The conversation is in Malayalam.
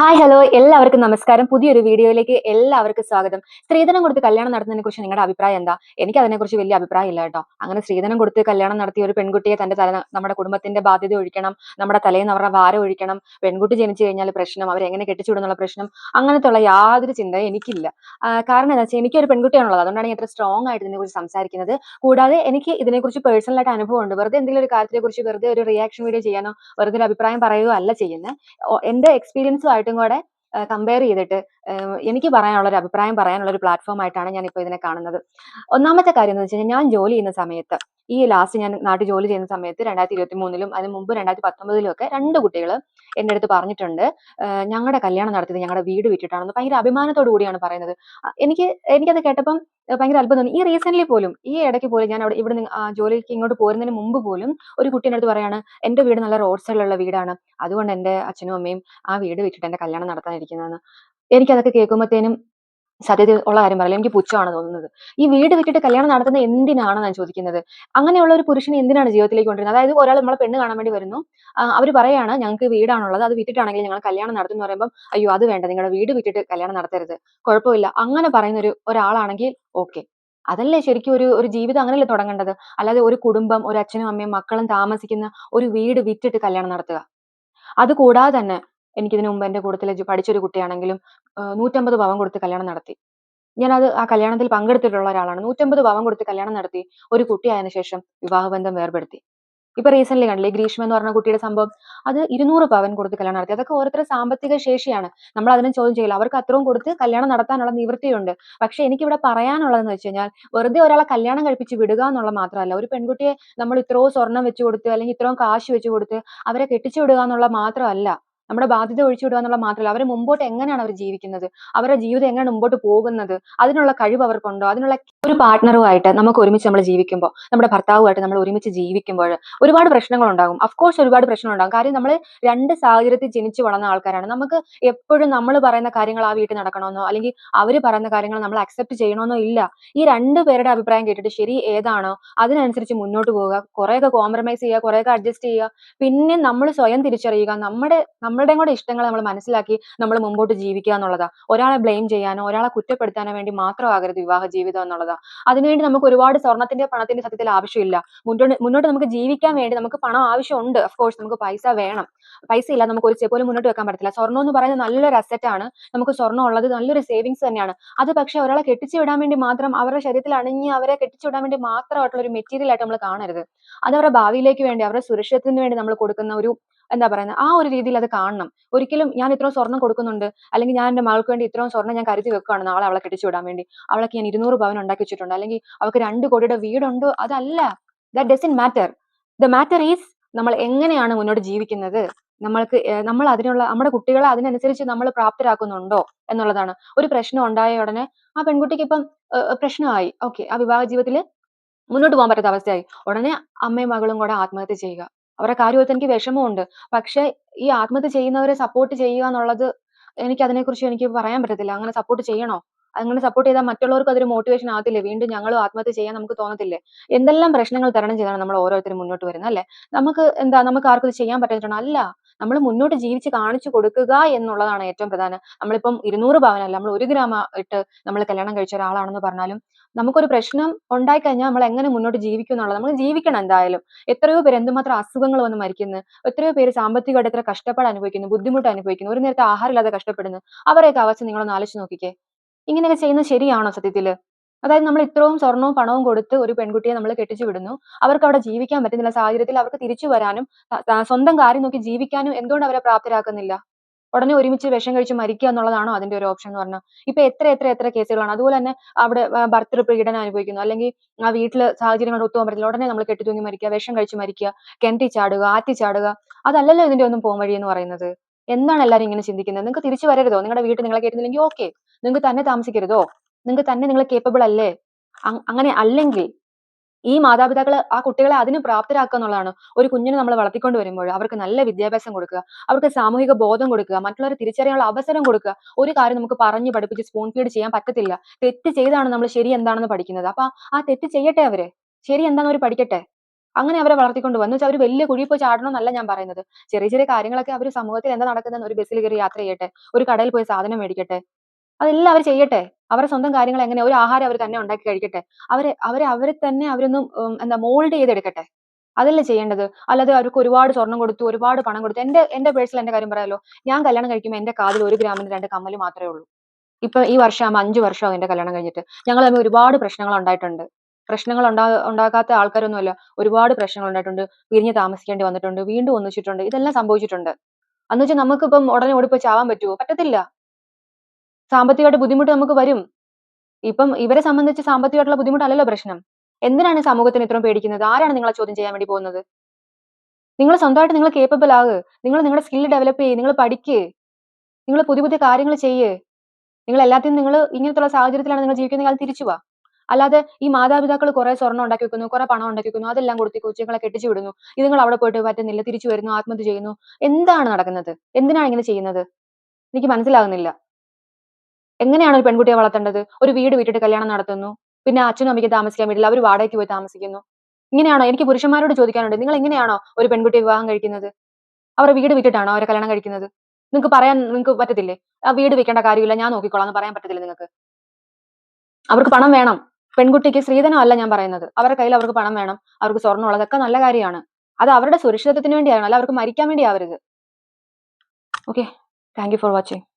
ഹായ് ഹലോ എല്ലാവർക്കും നമസ്കാരം. പുതിയൊരു വീഡിയോയിലേക്ക് എല്ലാവർക്കും സ്വാഗതം. സ്ത്രീധനം കൊടുത്ത് കല്യാണം നടത്തുന്നതിനെ കുറിച്ച് നിങ്ങളുടെ അഭിപ്രായം എന്താ? എനിക്ക് അതിനെക്കുറിച്ച് വലിയ അഭിപ്രായം ഇല്ല കേട്ടോ. അങ്ങനെ സ്ത്രീധനം കൊടുത്ത് കല്യാണം നടത്തിയ ഒരു പെൺകുട്ടിയെ തന്റെ തല നമ്മുടെ കുടുംബത്തിന്റെ ബാധ്യത ഒഴിക്കണം നമ്മുടെ തലയിൽ നിന്ന് അവരുടെ ഭാരം ഒഴിക്കണം പെൺകുട്ടി ജനിച്ചു കഴിഞ്ഞാൽ പ്രശ്നം അവരെ എങ്ങനെ കെട്ടിച്ചുവിടുന്നുള്ള പ്രശ്നം അങ്ങനത്തെ ഉള്ള യാതൊരു ചിന്തയും എനിക്കില്ല. കാരണം എന്താ വെച്ചാൽ എനിക്കൊരു പെൺകുട്ടിയാണുള്ളത്. അതുകൊണ്ടാണ് ഞാൻ ഇത്ര സ്ട്രോങ് ആയിട്ട് ഇതിനെക്കുറിച്ച് സംസാരിക്കുന്നത്. കൂടാതെ എനിക്ക് ഇതിനെക്കുറിച്ച് പേഴ്സണൽ ആയിട്ട് അനുഭവമുണ്ട് വെറുതെ എന്തെങ്കിലും ഒരു കാര്യത്തെ കുറിച്ച് വെറുതെ ഒരു റിയാക്ഷൻ വീഡിയോ ചെയ്യാനോ വെറുതെ ഒരു അഭിപ്രായം പറയുകയോ അല്ല ചെയ്യുന്നത് എന്റെ എക്സ്പീരിയൻസും ആയിട്ടും കൂടെ കമ്പയർ ചെയ്തിട്ട് എനിക്ക് പറയാനുള്ള ഒരു അഭിപ്രായം പറയാനുള്ള ഒരു പ്ലാറ്റ്ഫോം ആയിട്ടാണ് ഞാൻ ഇപ്പോൾ ഇതിനെ കാണുന്നത്. ഒന്നാമത്തെ കാര്യം എന്ന് വെച്ച് കഴിഞ്ഞാൽ ഞാൻ ജോലി ചെയ്യുന്ന സമയത്ത് ഈ ലാസ്റ്റ് ഞാൻ നാട്ടിൽ ജോലി ചെയ്യുന്ന സമയത്ത് രണ്ടായിരത്തി ഇരുപത്തി മൂന്നിലും അതിന് മുമ്പ് രണ്ടായിരത്തി പത്തൊമ്പതിലും ഒക്കെ രണ്ട് കുട്ടികൾ എന്റെ അടുത്ത് പറഞ്ഞിട്ടുണ്ട്. ഞങ്ങളുടെ കല്യാണം നടത്തിയത് ഞങ്ങളുടെ വീട് വിറ്റിട്ടാണെന്ന് ഭയങ്കര അഭിമാനത്തോടു കൂടിയാണ് പറയുന്നത്. എനിക്ക് എനിക്കത് കേട്ടപ്പം ഭയങ്കര അത്ഭുതം ഈ റീസെന്റ് പോലും ഈ ഇടയ്ക്ക് പോലും ഞാൻ അവിടെ ഇവിടെ ജോലിക്ക് ഇങ്ങോട്ട് പോരുന്നതിന് മുമ്പ് പോലും ഒരു കുട്ടീന്റെ അടുത്ത് പറയാണ് എന്റെ വീട് നല്ല റോഡ് സൈഡിലുള്ള വീടാണ്. അതുകൊണ്ട് എന്റെ അച്ഛനും അമ്മയും ആ വീട് വിറ്റിട്ട് എന്റെ കല്യാണം നടത്താനിരിക്കുന്നതെന്ന് എനിക്കതൊക്കെ കേൾക്കുമ്പോഴത്തേനും സത്യത്തിൽ ഉള്ള കാര്യം പറയില്ല? എനിക്ക് പുച്ഛമാണ് തോന്നുന്നത്. ഈ വീട് വിട്ടിട്ട് കല്യാണം നടത്തുന്ന എന്തിനാണ് ഞാൻ ചോദിക്കുന്നത്? അങ്ങനെയുള്ള ഒരു പുരുഷനെ എന്തിനാണ് ജീവിതത്തിലേക്ക് കൊണ്ടുവരുന്നത്? അതായത് ഒരാൾ നമ്മളെ പെണ്ണ് കാണാൻ വേണ്ടി വരുന്നു. അവർ പറയാണ് ഞങ്ങൾക്ക് വീടാണുള്ളത് അത് വിട്ടിട്ടാണെങ്കിൽ ഞങ്ങൾ കല്യാണം നടത്തുന്നു പറയുമ്പോൾ അയ്യോ അത് വേണ്ട നിങ്ങളുടെ വീട് വിട്ടിട്ട് കല്യാണം നടത്തരുത്. കുഴപ്പമില്ല. അങ്ങനെ പറയുന്ന ഒരു ഒരാളാണെങ്കിൽ ഓക്കെ. അതല്ലേ ശരിക്കും ഒരു ഒരു ജീവിതം അങ്ങനെയല്ലേ തുടങ്ങേണ്ടത്? അല്ലാതെ ഒരു കുടുംബം ഒരു അച്ഛനും അമ്മയും മക്കളും താമസിക്കുന്ന ഒരു വീട് വിറ്റിട്ട് കല്യാണം നടത്തുക. അതുകൂടാതെ തന്നെ എനിക്കിതിനു മുമ്പ് എന്റെ കൂട്ടത്തിൽ പഠിച്ചൊരു കുട്ടിയാണെങ്കിലും നൂറ്റമ്പത് പവൻ കൊടുത്ത് കല്യാണം നടത്തി. ഞാനത് ആ കല്യാണത്തിൽ പങ്കെടുത്തിട്ടുള്ള ഒരാളാണ്. നൂറ്റമ്പത് പവൻ കൊടുത്ത് കല്യാണം നടത്തി ഒരു കുട്ടിയായതിനു ശേഷം വിവാഹബന്ധം വേർപെടുത്തി. ഇപ്പൊ റീസെന്റ് കണ്ടില്ലേ ഗ്രീഷ്മ എന്ന് പറഞ്ഞ കുട്ടിയുടെ സംഭവം? അത് ഇരുന്നൂറ് പവൻ കൊടുത്ത് കല്യാണം നടത്തി. അതൊക്കെ ഓരോരുത്തരുടെ സാമ്പത്തിക ശേഷിയാണ്. നമ്മൾ അതിനെ ചോദ്യം ചെയ്യില്ല. അവർക്ക് അത്രയും കൊടുത്ത് കല്യാണം നടത്താനുള്ള നിവൃത്തിയുണ്ട്. പക്ഷെ എനിക്കിവിടെ പറയാനുള്ളതെന്ന് വെച്ച് കഴിഞ്ഞാൽ വെറുതെ ഒരാളെ കല്യാണം കഴിപ്പിച്ച് വിടുക എന്നുള്ള മാത്രമല്ല ഒരു പെൺകുട്ടിയെ നമ്മൾ ഇത്രയോ സ്വർണം വെച്ച് കൊടുത്ത് അല്ലെങ്കിൽ ഇത്രയും കാശ് വെച്ച് കൊടുത്ത് അവരെ കെട്ടിച്ചു വിടുക എന്നുള്ള മാത്രമല്ല നമ്മുടെ ബാധ്യത ഒഴിച്ചു വിടുക എന്നുള്ള മാത്രമല്ല അവരെ മുമ്പോട്ട് എങ്ങനെയാണ് അവർ ജീവിക്കുന്നത്? അവരുടെ ജീവിതം എങ്ങനെയാണ് മുമ്പോട്ട് പോകുന്നത്? അതിനുള്ള കഴിവ് അവർക്കുണ്ടോ? അതിനുള്ള ഒരു പാർട്ട്ണറുമായിട്ട് നമുക്ക് ഒരുമിച്ച് നമ്മൾ ജീവിക്കുമ്പോൾ നമ്മുടെ ഭർത്താവുമായിട്ട് നമ്മൾ ഒരുമിച്ച് ജീവിക്കുമ്പോൾ ഒരുപാട് പ്രശ്നങ്ങൾ ഉണ്ടാകും അഫ്കോഴ്സ് ഒരുപാട് പ്രശ്നങ്ങൾ ഉണ്ടാകും കാര്യം നമ്മൾ രണ്ട് സാഹചര്യത്തിൽ ജനിച്ചു വളർന്ന ആൾക്കാരാണ്. നമുക്ക് എപ്പോഴും നമ്മൾ പറയുന്ന കാര്യങ്ങൾ ആ വീട്ടിൽ നടക്കണമെന്നോ അല്ലെങ്കിൽ അവർ പറയുന്ന കാര്യങ്ങൾ നമ്മൾ അക്സെപ്റ്റ് ചെയ്യണമെന്നോ ഇല്ല. ഈ രണ്ട് പേരുടെ അഭിപ്രായം കേട്ടിട്ട് ശരി ഏതാണോ അതിനനുസരിച്ച് മുന്നോട്ട് പോവുക. കുറേയൊക്കെ കോംപ്രമൈസ് ചെയ്യുക കുറേയൊക്കെ അഡ്ജസ്റ്റ് ചെയ്യുക. പിന്നെ നമ്മൾ സ്വയം തിരിച്ചറിയുക. നമ്മുടെ നമ്മളുടെ കൂടെ ഇഷ്ടങ്ങൾ നമ്മൾ മനസ്സിലാക്കി നമ്മൾ മുമ്പോട്ട് ജീവിക്കുക എന്നുള്ളതാ. ഒരാളെ ബ്ലെയിം ചെയ്യാനോ ഒരാളെ കുറ്റപ്പെടുത്താനോ വേണ്ടി മാത്രമാകരുത് വിവാഹ ജീവിതം എന്നുള്ളതാ. അതിനുവേണ്ടി നമുക്ക് ഒരുപാട് സ്വർണത്തിന്റെ പണത്തിന്റെ സത്യത്തിൽ ആവശ്യമില്ല. മുന്നോട്ട് മുന്നോട്ട് നമുക്ക് ജീവിക്കാൻ വേണ്ടി നമുക്ക് പണം ആവശ്യമുണ്ട്. കോഴ്സ് നമുക്ക് പൈസ വേണം. പൈസ ഇല്ല നമുക്ക് ഒരു പോലും മുന്നോട്ട് വെക്കാൻ പറ്റില്ല സ്വർണം എന്ന് പറയുന്നത് നല്ലൊരു അസറ്റ് ആണ്. നമുക്ക് സ്വർണം ഉള്ളത് നല്ലൊരു സേവിങ്സ് തന്നെയാണ്. അത് പക്ഷേ ഒരാളെ കെട്ടിച്ചു വിടാൻ വേണ്ടി മാത്രം അവരുടെ ശരീരത്തിൽ അണിഞ്ഞ് അവരെ കെട്ടിച്ചു വിടാൻ വേണ്ടി മാത്രമായിട്ടുള്ള ഒരു മെറ്റീരിയൽ ആയിട്ട് നമ്മൾ കാണരുത്. അത് അവരുടെ ഭാവിയിലേക്ക് വേണ്ടി അവരുടെ സുരക്ഷിതത്തിന് വേണ്ടി നമ്മൾ കൊടുക്കുന്ന ഒരു എന്താ പറയുന്നത് ആ ഒരു രീതിയിൽ അത് കാണണം. ഒരിക്കലും ഞാൻ ഇത്രയും സ്വർണം കൊടുക്കുന്നുണ്ട് അല്ലെങ്കിൽ ഞാൻ എന്റെ മകൾക്ക് വേണ്ടി ഇത്രയും സ്വർണം ഞാൻ കരുതി വെക്കുകയാണ് നാളെ അവളെ കെട്ടിച്ചു വിടാൻ വേണ്ടി. അവൾക്ക് ഞാൻ ഇരുന്നൂറ് പവൻ ഉണ്ടാക്കി വെച്ചിട്ടുണ്ട്. അല്ലെങ്കിൽ അവൾക്ക് രണ്ട് കോടിയുടെ വീടുണ്ടോ? അതല്ല. That doesn't matter the matter is നമ്മൾ എങ്ങനെയാണ് മുന്നോട്ട് ജീവിക്കുന്നത്? നമ്മൾക്ക് നമ്മൾ അതിനുള്ള നമ്മുടെ കുട്ടികളെ അതിനനുസരിച്ച് നമ്മൾ പ്രാപ്തരാക്കുന്നുണ്ടോ എന്നുള്ളതാണ്. ഒരു പ്രശ്നം ഉണ്ടായ ഉടനെ ആ പെൺകുട്ടിക്ക് ഇപ്പം പ്രശ്നമായി. ഓക്കെ ആ വിവാഹ ജീവിതത്തിൽ മുന്നോട്ട് പോകാൻ പറ്റാത്ത അവസ്ഥയായി. ഉടനെ അമ്മയും മകളും കൂടെ ആത്മഹത്യ ചെയ്യുക. അവരുടെ കാര്യത്തിൽ എനിക്ക് വിഷമമുണ്ട്. പക്ഷെ ഈ ആത്മഹത്യ ചെയ്യുന്നവരെ സപ്പോർട്ട് ചെയ്യുക എന്നുള്ളത് എനിക്ക് അതിനെക്കുറിച്ച് എനിക്ക് പറയാൻ പറ്റത്തില്ല. അങ്ങനെ സപ്പോർട്ട് ചെയ്യണോ? അങ്ങനെ സപ്പോർട്ട് ചെയ്താൽ മറ്റുള്ളവർക്ക് അതൊരു മോട്ടിവേഷൻ ആകത്തില്ലേ വീണ്ടും ഞങ്ങളും ആത്മഹത്യ ചെയ്യാൻ നമുക്ക് തോന്നത്തില്ലേ? എന്തെല്ലാം പ്രശ്നങ്ങൾ തരണം ചെയ്താണ് നമ്മൾ ഓരോരുത്തരും മുന്നോട്ട് വരുന്നത് അല്ലെ? നമുക്ക് എന്താ നമുക്ക് ആർക്കും ഇത് ചെയ്യാൻ പറ്റുന്നുണ്ടോ അല്ല നമ്മൾ മുന്നോട്ട് ജീവിച്ച് കാണിച്ചു കൊടുക്കുക എന്നുള്ളതാണ് ഏറ്റവും പ്രധാനം. നമ്മളിപ്പം ഇരുന്നൂറ് പവനല്ല നമ്മൾ ഒരു ഗ്രാമ ഇട്ട് നമ്മൾ കല്യാണം കഴിച്ച ഒരാളാണെന്ന് പറഞ്ഞാലും നമുക്കൊരു പ്രശ്നം ഉണ്ടായി കഴിഞ്ഞാൽ നമ്മൾ എങ്ങനെ മുന്നോട്ട് ജീവിക്കും എന്നുള്ളത് നമ്മൾ ജീവിക്കണം എന്തായാലും. എത്രയോ പേര് എന്തുമാത്രം അസുഖങ്ങൾ വന്ന് മരിക്കുന്നു എത്രയോ പേര് സാമ്പത്തികമായിട്ട് എത്ര കഷ്ടപ്പാട് അനുഭവിക്കുന്നു ബുദ്ധിമുട്ട് അനുഭവിക്കുന്നു ഒരു നേരത്തെ ആഹാരമില്ലാതെ കഷ്ടപ്പെടുന്നു. അവരെയൊക്കെ അവസ്ഥ നിങ്ങളൊന്ന് ആലോചിച്ച് നോക്കിക്കേ. ഇങ്ങനെയൊക്കെ ചെയ്യുന്നത് ശരിയാണോ സത്യത്തിൽ? അതായത് നമ്മൾ ഇത്രയും സ്വർണവും പണവും കൊടുത്ത് ഒരു പെൺകുട്ടിയെ നമ്മൾ കെട്ടിച്ചു വിടുന്നു. അവർക്ക് അവിടെ ജീവിക്കാൻ പറ്റുന്നില്ല. സാഹചര്യത്തിൽ അവർക്ക് തിരിച്ചു വരാനും സ്വന്തം കാര്യം നോക്കി ജീവിക്കാനും എന്തുകൊണ്ട് അവരെ പ്രാപ്തരാക്കുന്നില്ല? ഉടനെ ഒരുമിച്ച് വിഷം കഴിച്ച് മരിക്കുക എന്നുള്ളതാണോ അതിന്റെ ഒരു ഓപ്ഷൻ എന്ന് പറഞ്ഞാൽ? ഇപ്പൊ എത്ര എത്ര എത്ര കേസുകളാണ്? അതുപോലെ തന്നെ അവിടെ ഭർത്തൃ പീഡനം അനുഭവിക്കുന്നു. അല്ലെങ്കിൽ ആ വീട്ടിലെ സാഹചര്യങ്ങൾ ഒത്തുപോകാൻ പറ്റില്ല. ഉടനെ നമ്മൾ കെട്ടിത്തൂങ്ങി മരിക്കുക വിഷം കഴിച്ച് മരിക്കുക കെണ്ടി ചാടുക ആറ്റി ചാടുക. അതല്ലല്ലോ ഇതിന്റെ ഒന്നും പോകാൻ വഴി എന്ന് പറയുന്നത്. എന്താണ് എല്ലാവരും ഇങ്ങനെ ചിന്തിക്കുന്നത്? നിങ്ങൾക്ക് തിരിച്ചു വരരുതോ? നിങ്ങളുടെ വീട്ടിൽ നിങ്ങളെ കയറ്റുന്നില്ലെങ്കിൽ ഓക്കെ നിങ്ങൾക്ക് തന്നെ താമസിക്കരുതോ? നിങ്ങൾക്ക് തന്നെ നിങ്ങൾ കേപ്പബിൾ അല്ലേ? അങ്ങനെ അല്ലെങ്കിൽ ഈ മാതാപിതാക്കൾ ആ കുട്ടികളെ അതിന് പ്രാപ്തരാക്കുക എന്നുള്ളതാണ്. ഒരു കുഞ്ഞിനെ നമ്മൾ വളർത്തിക്കൊണ്ട് വരുമ്പോൾ അവർക്ക് നല്ല വിദ്യാഭ്യാസം കൊടുക്കുക അവർക്ക് സാമൂഹിക ബോധം കൊടുക്കുക മറ്റുള്ളവരെ തിരിച്ചറിയാനുള്ള അവസരം കൊടുക്കുക. ഒരു കാര്യം നമുക്ക് പറഞ്ഞു പഠിപ്പിച്ച് സ്പൂൺ ഫീഡ് ചെയ്യാൻ പറ്റത്തില്ല. തെറ്റ് ചെയ്താണ് നമ്മൾ ശരി എന്താണെന്ന് പഠിക്കുന്നത്. അപ്പൊ ആ തെറ്റ് ചെയ്യട്ടെ അവർ? ശരി എന്താണെന്ന് അവർ പഠിക്കട്ടെ? അങ്ങനെ അവരെ വളർത്തിക്കൊണ്ട് വന്നു. വെച്ചാൽ അവർ വലിയ കുഴി പോയി ചാടണമെന്നല്ല ഞാൻ പറയുന്നത്. ചെറിയ ചെറിയ കാര്യങ്ങളൊക്കെ അവർ സമൂഹത്തിൽ എന്താ നടക്കുന്നത് ഒരു ബസ്സിൽ കയറി യാത്ര ചെയ്യട്ടെ. ഒരു കടയിൽ പോയി സാധനം മേടിക്കട്ടെ. അതെല്ലാം അവർ ചെയ്യട്ടെ. അവരെ സ്വന്തം കാര്യങ്ങൾ എങ്ങനെ ഒരു ആഹാരം അവർ തന്നെ ഉണ്ടാക്കി കഴിക്കട്ടെ. അവരെ അവരെ അവരെ തന്നെ അവരൊന്നും എന്താ മോൾഡ് ചെയ്തെടുക്കട്ടെ. അതല്ലേ ചെയ്യേണ്ടത്? അല്ലാതെ അവർക്ക് ഒരുപാട് സ്വർണം കൊടുത്തു ഒരുപാട് പണം കൊടുത്തു. എന്റെ എന്റെ പേഴ്സണൽ എന്റെ കാര്യം പറയാലോ. ഞാൻ കല്യാണം കഴിക്കുമ്പോൾ എന്റെ കാതിൽ ഒരു ഗ്രാമിന് രണ്ട് കമ്മൽ മാത്രമേ ഉള്ളൂ. ഇപ്പൊ ഈ വർഷം അഞ്ചു വർഷമാകും എന്റെ കല്യാണം കഴിഞ്ഞിട്ട്. ഞങ്ങൾ തമ്മിൽ ഒരുപാട് പ്രശ്നങ്ങൾ ഉണ്ടായിട്ടുണ്ട്. പ്രശ്നങ്ങൾ ഉണ്ടാ ഉണ്ടാകാത്ത ആൾക്കാരൊന്നുമല്ല. ഒരുപാട് പ്രശ്നങ്ങൾ ഉണ്ടായിട്ടുണ്ട്. പിരിഞ്ഞ് താമസിക്കേണ്ടി വന്നിട്ടുണ്ട്. വീണ്ടും ഒന്നിച്ചിട്ടുണ്ട്. ഇതെല്ലാം സംഭവിച്ചിട്ടുണ്ട്. അന്ന് വെച്ചാൽ നമുക്കിപ്പം ഉടനെ ഓടിപ്പോ ചാവാൻ പറ്റുമോ പറ്റത്തില്ല. സാമ്പത്തികമായിട്ട് ബുദ്ധിമുട്ട് നമുക്ക് വരും. ഇപ്പം ഇവരെ സംബന്ധിച്ച് സാമ്പത്തികമായിട്ടുള്ള ബുദ്ധിമുട്ടല്ലല്ലോ പ്രശ്നം. എന്തിനാണ് സമൂഹത്തിന് ഇത്രയും പേടിക്കുന്നത്? ആരാണ് നിങ്ങളെ ചോദ്യം ചെയ്യാൻ വേണ്ടി പോകുന്നത്? നിങ്ങൾ സ്വന്തമായിട്ട് നിങ്ങൾ കേപ്പബിൾ ആകുക നിങ്ങൾ നിങ്ങളുടെ സ്കില്ല് ഡെവലപ്പ് ചെയ്യ്. നിങ്ങൾ പഠിക്ക്. നിങ്ങൾ പുതിയ പുതിയ കാര്യങ്ങൾ ചെയ്യ്. നിങ്ങൾ എല്ലാത്തിനും നിങ്ങൾ ഇങ്ങനത്തുള്ള സാഹചര്യത്തിലാണ് നിങ്ങൾ ജീവിക്കുന്ന അത് തിരിച്ചു വാ. അല്ലാതെ ഈ മാതാപിതാക്കൾ കുറെ സ്വർണം ഉണ്ടാക്കി വെക്കുന്നു കുറെ പണം ഉണ്ടാക്കി വെക്കുന്നു അതെല്ലാം കൊടുത്തി കൊച്ചുങ്ങളെ കെട്ടിച്ചു വിടുന്നു. ഇത് നിങ്ങൾ അവിടെ പോയിട്ട് പറ്റുന്നില്ല തിരിച്ചു വരുന്നു ആത്മഹത്യ ചെയ്യുന്നു. എന്താണ് നടക്കുന്നത്? എന്തിനാണ് ഇങ്ങനെ ചെയ്യുന്നത്? എനിക്ക് മനസ്സിലാകുന്നില്ല. എങ്ങനെയാണ് ഒരു പെൺകുട്ടിയെ വളർത്തേണ്ടത്? ഒരു വീട് വിട്ടിട്ട് കല്യാണം നടത്തുന്നു. പിന്നെ അച്ഛനും അമ്മയ്ക്ക് താമസിക്കാൻ വീട്ടിൽ അവർ വാടകയ്ക്ക് പോയി താമസിക്കുന്നു. ഇങ്ങനെയാണോ? എനിക്ക് പുരുഷന്മാരോട് ചോദിക്കാനുണ്ട്. നിങ്ങൾ എങ്ങനെയാണോ ഒരു പെൺകുട്ടിയെ വിവാഹം കഴിക്കുന്നത്? അവരുടെ വീട് വിട്ടിട്ടാണോ അവരെ കല്യാണം കഴിക്കുന്നത്? നിങ്ങൾക്ക് പറയാൻ നിങ്ങൾക്ക് പറ്റത്തില്ലേ? ആ വീട് വെക്കേണ്ട കാര്യമില്ല. ഞാൻ നോക്കിക്കോളാം എന്ന് പറയാൻ പറ്റത്തില്ല നിങ്ങൾക്ക്? അവർക്ക് പണം വേണം. പെൺകുട്ടിക്ക് സ്ത്രീധനം അല്ല ഞാൻ പറയുന്നത്. അവരുടെ കയ്യിൽ അവർക്ക് പണം വേണം. അവർക്ക് സ്വർണം ഉള്ളതൊക്കെ നല്ല കാര്യമാണ്. അത് അവരുടെ സുരക്ഷിതത്വത്തിന് വേണ്ടിയാണ്? അല്ല അവർക്ക് മരിക്കാൻ വേണ്ടി ആവരുത് okay. Thank you for watching.